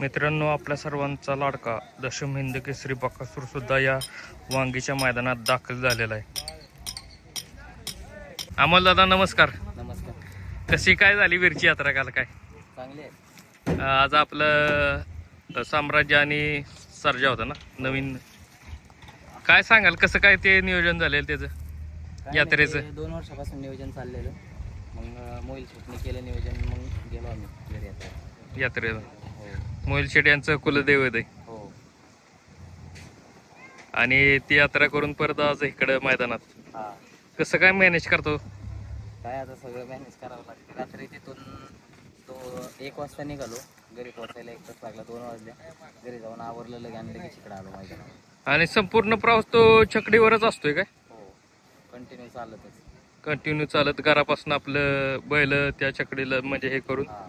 मित्रांनो आपल्या सर्वांचा लाडका दशम हिंद केसरी बकासूर सुद्धा या वांगीच्या मैदानात दाखल झालेला आहे. अमोल दादा नमस्कार. नमस्कार. कशी काय झाली वीरची यात्रा काल काय? चांगले आहे. आज आपलं साम्राज्य आणि सर्जा होता ना नवीन. काय सांगाल कसं काय ते नियोजन झालेलं त्याचं? यात्रेचं? दोन वर्षापासून नियोजन चाललेलं. मग मोहिल शेटने केलं नियोजन मग गेलो आम्ही यात्रेचं हो. मोहिल शेट यांचं कुलदैवत आहे हो. आणि ती यात्रा करून परत आज इकडं मैदानात. हा. कसं काय मॅनेज करतो? काय आता सगळं मॅनेज करावं लागतं. रात्री तिथून तो एक वाजता निघालो. घरी पोहोचायला एक तास लागला दोन वाजले. घरी जाऊन आवरलं लगे आणि लगेच इकडे आलो मैदानावर. आणि संपूर्ण प्रवास तो छकडीवरच असतोय काय? हो. कंटिन्यू चालतच. कंटिन्यू चालत घरापासून आपलं बैल त्या छकडीला म्हणजे हे करून. हा.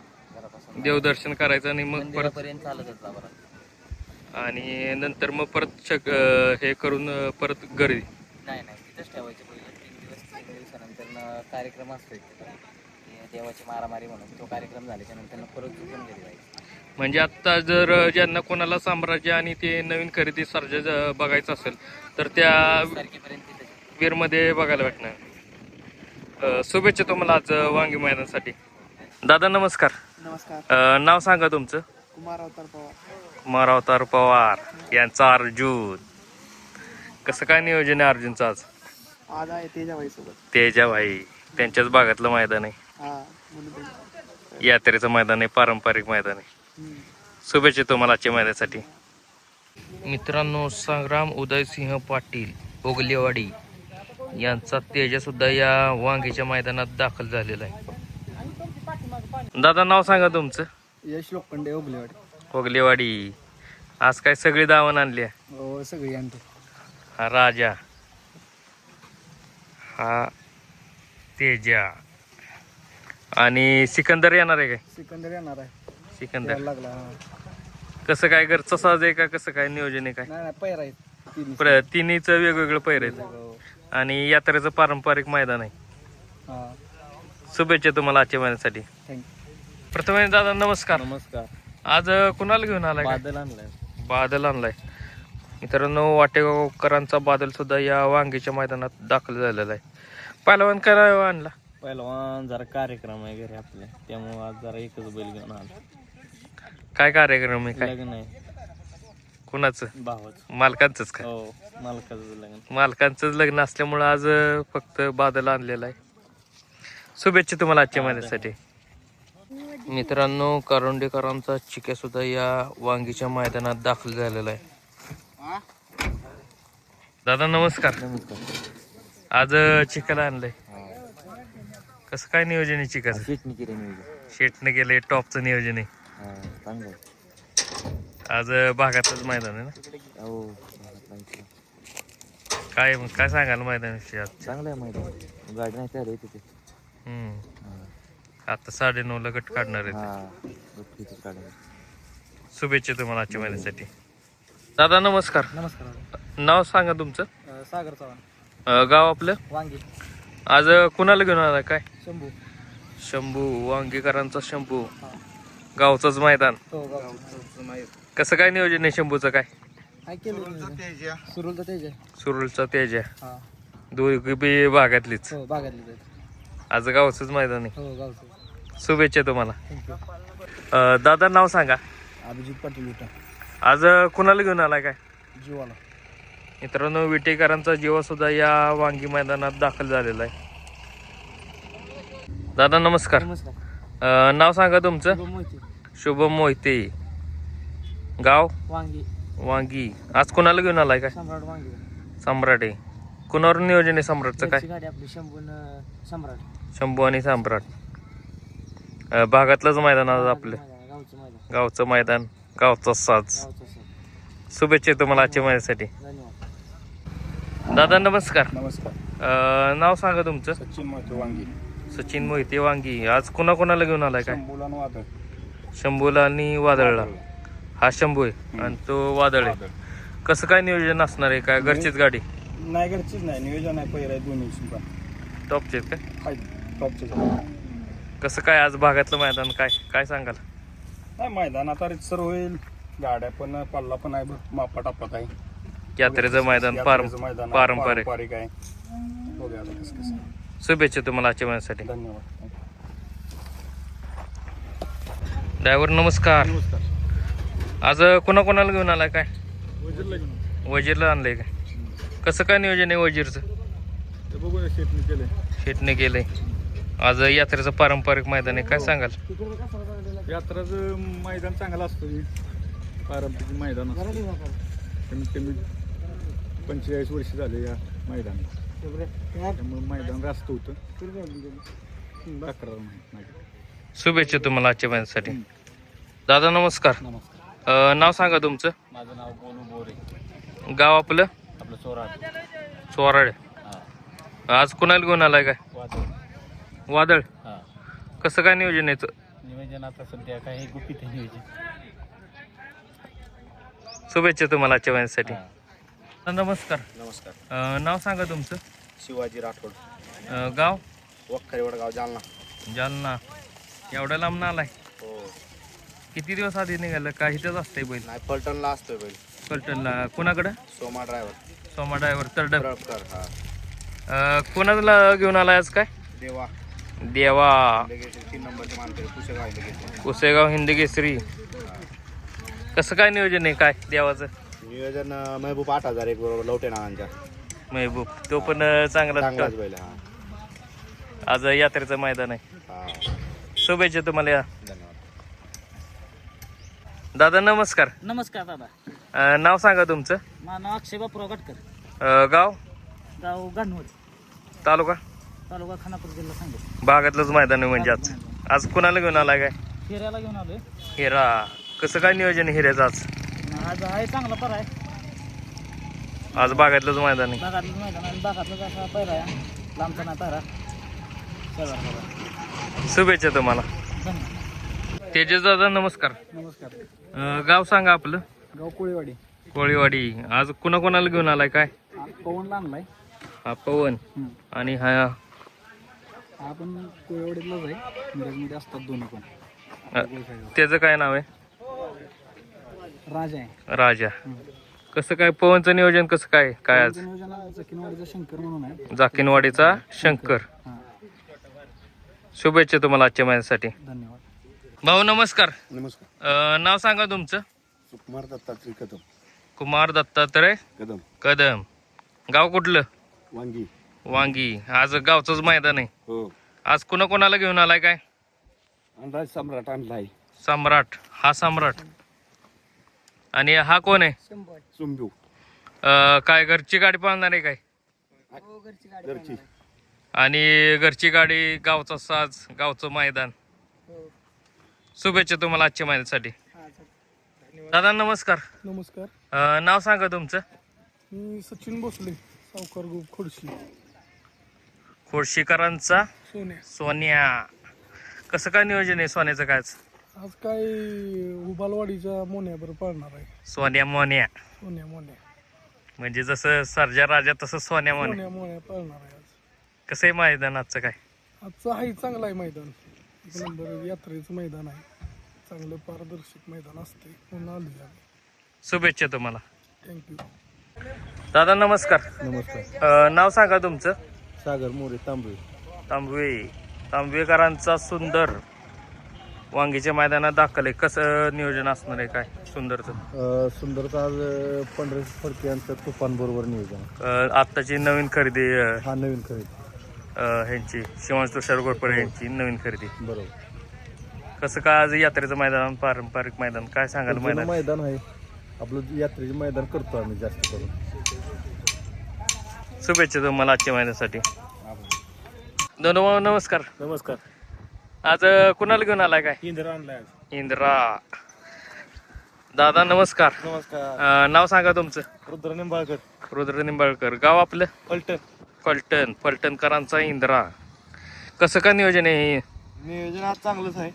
देवदर्शन करायचं आणि मग परत बरं. आणि नंतर मग परत अं, हे करून परत घरी नाही नाही तिथंच ठेवायचे पहिलं. तीन दिवस तीन दिवसानंतर न कार्यक्रम असतो एक तिथं. ते देवाची मारामारी म्हणून तो कार्यक्रम झाल्याच्यानंतर परत चुकून घरी जायचं. म्हणजे आता जर ज्यांना कोणाला साम्राज्य आणि ते नवीन खरेदी सर्ज बघायचं असेल तर त्या तारखेपर्यंत वीरमध्ये बघायला भेटणार. अं, शुभेच्छा तुम्हाला आज वांगी मैदानासाठी. दादा नमस्कार. नमस्कार. अं, नाव सांगा तुमचं. कुमार अवतार पवार. कुमार अवतार पवार यांचा अर्जुन. कसं काय नियोजन आहे अर्जुनचं आज? आज आहे तेजाबाई. सोबत तेजा भाई त्यांच्याच भागातलं मैदान आहे. हा म्हणून ते- यात्रेचं मैदान आहे पारंपरिक मैदान आहे. हम्म. शुभेच्छा तुम्हाला आजच्या मैदानासाठी. मित्रांनो संग्राम उदयसिंह पाटील ओगलेवाडी यांचा तेजा सुद्धा या वांगीच्या मैदानात दाखल झालेला आहे. दादा नाव सांगा तुमचं. यश लोखंडे ओगलेवाडी ओगलेवाडी आज काय सगळी दावण आणली आहे? हो सगळी आणतो. हा राजा. हा तेजा. आणि सिकंदर येणार आहे काय? सिकंदर येणार आहे. सिकंदर. यायला लागला हा. कसं काय घरचं साज आहे का? कसं काय नियोजन आहे काय? नाही नाही पैर आहेत. तीन प्र तिन्हीचं वेगवेगळं पैर आहे हो. आणि यात्रेचं पारंपरिक मैदान आहे. हा. शुभेच्छा तुम्हाला आजच्या महिन्यासाठी थँक्यू प्रथम दादा नमस्कार. नमस्कार. आज कुणाला घेऊन आलाय काय? बादल आणलाय. बादल आणलाय. मित्रांनो वाटेगावकरांचा बादल सुद्धा या वांगीच्या मैदानात दाखल झालेला आहे. पहिलवान काय आणला. पहिलवान जरा कार्यक्रम आहे घरी आपल्या त्यामुळे आज जरा एकच बैल घेऊन आलो. काय कार्यक्रम आहे काय? लग्न आहे. कुणाचं? भावाच. मालकांचंच का? हो मालकाचं लग्न. मालकांचंच लग्न असल्यामुळं आज अं, फक्त बादल आणलेला आहे. शुभेच्छा तुम्हाला आजच्या महिन्यासाठी मित्रांनो कारोंडेकरांचा चिक्या सुद्धा या वांगीच्या मैदानात दाखल झालेला आहे. दादा नमस्कार. आज चिकाला आणलंय. कसं काय नियोजन आहे चिकाचं शेटणी केली नियोजन. शेटने केलंय टॉपचं नियोजन आहे. आज भागातच मैदान आहे ना? हो काय काय सांगाल मैदानाविषयी आज? चांगलं आहे माहिती गाडी नाही तिथे. हम्म. आता साडे नऊ ला गट काढणार आहे हा शुभेच्छा तुम्हाला आजच्या महिन्यासाठी. दादा नमस्कार. नमस्कार नाव सांगा तुमचं. सागर चव्हाण. गाव आपलं? वांगी. आज कुणाला घेऊन आला काय? शंभू. शंभू वांगीकरांचा शंभू. गावचंच मैदान. हो गाव कसं काय नियोजन आहे शंभूचं काय? तेज सुरुलचा तेज आहे हा. दोघी भागातलीच. हो आज गावचंच मैदान आहे. हो गावचं. शुभेच्छा तुम्हाला. दादा नाव सांगा. अभिजित पाटील विटा. आज कुणाला घेऊन आलाय काय? जीवाला. मित्रांनो विटेकरांचा जीवा सुद्धा या वांगी मैदानात दाखल झालेला आहे. दादा नमस्कार. अं, नाव सांगा तुमचं. शुभम मोहिते. गाव? वांगी. वांगी. आज कोणाला घेऊन आलाय काय? सम्राट वांगी. सम्राट आहे. कुणावर नियोजन आहे सम्राटचं काय? घरची गाडी आपली शंभून सम्राट. शंभू आणि सम्राट. अं, भागातलंच मैदान आज आपलं. गावचं मैदान. गावचं मैदान गावचा साज. गावचं सर शुभेच्छा तुम्हाला आजच्या धन्यवाद. दादा नमस्कार. नमस्कार. अं, नाव सांगा तुमचं. सचिन मोहिते वांगी. सचिन मोहिते वांगी. आज कुणा कोणाला घेऊन आलाय काय? शंभूलान वादळ. शंभूला आणि वादळला. हा शंभू आहे आणि तो वादळ आहे. कसं काय नियोजन असणार आहे? काय घरचीच गाडी? नाही घरचीच नाही. नियोजन आहे पहिलं दोन्ही पण टॉपचे काय? हाय टॉपचे कसं काय आज भागातलं मैदान? काय काय सांगाल? नाही मैदान आता रितसर होईल. गाड्या पण पल्ला पण आहे मापा टापात आहे यात्रेचं मैदान पारं यात्रेचं मैदान आहे, पारंपरिक. पारंपरिक आहे. बघूया आता कसं कसं शुभेच्छा तुम्हाला आजच्या महिन्यासाठी धन्यवाद. ड्रायव्हर नमस्कार. नमस्कार. आज कोणा कोणाला घेऊन आलाय काय? वजीरला घेऊन वजीरला आणलंय काय? कसं काय नियोजन आहे वजीरचं? ते बघूया शेतनी केले शेटने केलंय. आज यात्रेचं पारंपरिक मैदान आहे. काय सांगाल? यात्राचं मैदान चांगलं असतं पारंपरिक मैदान असतं कमीत कमी पंचेचाळीस वर्ष झाले या मैदानात. त्यामुळे मैदान रास्त होतं. तक्रार नाही. माझी. शुभेच्छा तुम्हाला आजच्या महिन्यासाठी दादा नमस्कार. नमस्कार. अं, नाव सांगा तुमचं. माझं नाव बोलू बोरे. गाव आपलं? आपलं चोराड. हां. आज कुणाला घेऊन आलाय काय? वाचव वादळ. हां. कसं काय नियोजन याचं? नियोजन आता सध्या काही गुपित आहे नियोजन. शुभेच्छा तुम्हाला आजच्या नमस्कार. नमस्कार. अं, नाव सांगा तुमचं. शिवाजी राठोड. अं, गाव? वखरे वडगाव जालना. जालना. एवढ्या लांब आलाय. हो. किती दिवस आधी निघालं? का इथंच असतंय बैल? नाही फलटणला असतोय बैल. पलटणला कुणाकडं? सोमा ड्रायव्हर सोमा ड्रायव्हर तरड प्रळकर हा. कोणाला घेऊन आलाय आज काय? देवा. देवा. कुसेगाव हिंदी केसरी कसं काय नियोजन आहे? काय देवाचं? नियोजन महबूब आठ हजार एक बरोबर लवटे नावांच्या. महबूब तो पण चांगला आज यात्रेचं मैदान आहे. हा. शुभेच्छा तुम्हाला या. धन्यवाद. दादा नमस्कार. नमस्कार दादा. नाव सांगा तुमचं. माझं नाव अक्षय बापूराव गटकर गाव? गाव गाणवड तालुका? तालुका खानापूर जिल्हा सांगली. भागातलंच मैदान आहे म्हणजे आज. आज कुणाला घेऊन आलाय काय? फिरायला घेऊन आलोय. हिरा. कसं काय नियोजन आहे हिऱ्याचं आज? आज आहे चांगला पर आहे. आज भागातलंच मैदान आहे. बागातलं मैदान आणि बागातलं कसा आहे. लांबचा नाही शुभेच्छा तुम्हाला. धन्यवाद. तेजस दादा नमस्कार. नमस्कार. अं, गाव सांगा आपलं. गाव कोळीवाडी. कोळीवाडी. आज कुणा कोणाला घेऊन आलाय काय? पवन आणलाय. हा पवन. आणि हा हा पण कोळीवाडीतलाच आहे मिरजमध्ये असतात दोन्ही पण अं, त्याचं काय नाव आहे? राजा आहे. राजा. कसं काय पवनचं नियोजन कसं काय? काय आज? नियोजन जकिनवाडीचा शंकर म्हणून आहे. जाकिनवाडीचा शंकर. हा. शुभेच्छा तुम्हाला आजच्या माझ्यासाठी धन्यवाद. भाऊ नमस्कार. नमस्कार. अं, नाव सांगा तुमचं. सुकुमार दत्तात्रय कदम. कुमार दत्तात्रय कदम. कदम. गाव कुठलं? वांगी. वांगी. आज गावचंच मैदान आहे. हो. आज कुणा कोणाला घेऊन आलाय काय? अंदाज सम्राट आणलाय. सम्राट. हा सम्राट. आणि हा कोण आहे? चुंबू अं, काय घरची गाडी पाळणार आहे काय? घरची आणि घरची गाडी गावचा साज गावचं मैदान. शुभेच्छा तुम्हाला आजच्या महिन्यासाठी दादा नमस्कार. नमस्कार. अं, नाव सांगा तुमचं. मी सचिन भोसले सावकार ग्रुप खोडशी. खोडशीकरांचा सोन्या. सोन्या. कसं काय नियोजन आहे सोन्याचं काय आज? काय उबालवाडीच्या मोन्यावर पाळणार आहे. सोन्या मोन्या. सोन्या मोन्या. म्हणजे जसं सर्जा राजा तसं सोन्या मोन्या. सोन्या मोन्या पाळणार आहे आज. कसं आहे मैदान आजचं काय? आजचं आहे चांगलं आहे मैदान. एक नंबर यात्रेचं मैदान आहे. चांगलं पारदर्शक मैदान असते म्हणून आलो आम्ही शुभेच्छा तुम्हाला. थँक्यू दादा नमस्कार. नमस्कार. अं, नाव सांगा तुमचं. सागर मोरे तांबे तांबवे. तांबवेकरांचा सुंदर वांगीच्या मैदानात दाखल आहे. कसं नियोजन असणार आहे काय? सुंदरचं? सुंदरचा आज पंढरी फडके यांचं तुफान बरोबर नियोजन. अं, आत्ताची नवीन खरेदी अं, हा नवीन खरेदी. अं, ह्यांची शिवांश तुषार गोडपडे यांची नवीन खरेदी. बरोबर. कसं काय आज यात्रेचं मैदान पारंपरिक मैदान? काय सांगाल जुनं मैदान? मैदान आहे. आपलं यात्रेचे मैदान करतो आम्ही जास्त करून. शुभेच्छा तुम्हाला आजच्या महिन्यासाठी. दोन नमस्कार. नमस्कार. आज कुणाला घेऊन आलाय काय? इंदिरा आणलाय इंद्रा. दादा नमस्कार. नमस्कार. अं, नाव सांगा तुमचं. रुद्र निंबाळकर. रुद्र निंबाळकर. गाव आपलं? पलटण फलटण. फलटणकरांचा इंद्रा. कसं का नियोजन आहे? नियोजन आज चांगलंच आहे.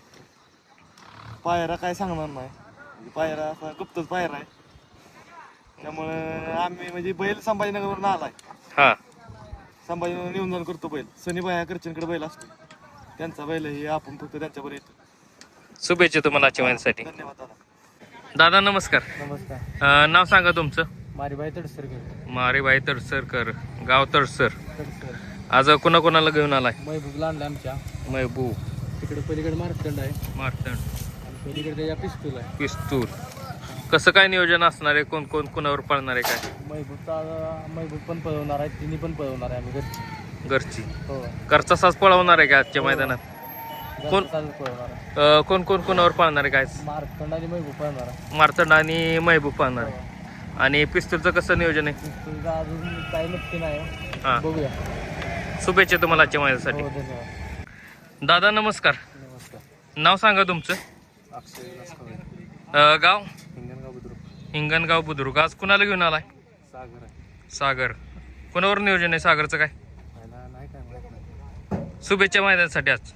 पायरा काय सांगणार नाही. म्हणजे पायरा असा गुप्तच पायरा आहे. त्यामुळं आम्ही म्हणजे बैल संभाजीनगरवरून आलाय. हा. संभाजीनगर येऊन जाऊन करतो बैल. सनी बाया करचनकडे बैल असतो त्यांचा बैल हे आपण फक्त त्यांच्यावर येतो. शुभेच्छा तुम्हाला आजच्या महिन्यासाठी धन्यवाद दादा. दादा नमस्कार. नमस्कार. अं, नाव सांगा तुमचं. मारीबाई तडसर घेतो मारेबाई तडसरकर गाव तडसर. तडसर. आज कुणा कोणाला घेऊन आलाय? महबूबला आणलं आमच्या. महबूब. तिकडे पलीकडे मार्कंड आहे. मार्तंड. आणि पलीकडे त्याच्या पिस्तूल आहे. पिस्तूल. कसं काय नियोजन असणार आहे? कोण कोण कोणावर पळणार आहे काय? महबूबचा महबूब पण पळवणार आहे तिन्ही पण पळवणार आहे आम्ही घरची. घरची. हो. घरचा साज पळवणार आहे का आजच्या मैदानात? कोण? घरचं चालू पळवणार आहे. अं, कोण कोण कोणावर पळणार आहे काय? मार्कंड आणि महबूब पळवणार आहे. मार्तंड आणि महबूब पळणार आहे. आणि पिस्तूलचं कसं नियोजन आहे? अजून काही नक्की नाही हां. बघूया. शुभेच्छा तुम्हाला आजच्या महिन्यासाठी हो धन्यवाद. दादा नमस्कार. नमस्कार. नाव सांगा तुमचं. अक्षय गाव? हिंगणगाव बुद्रुक. आज कुणाला घेऊन आलाय? सागर सागर. कुणावर नियोजन आहे? सागरचं काय? शुभेच्छा मैदानासाठी आज.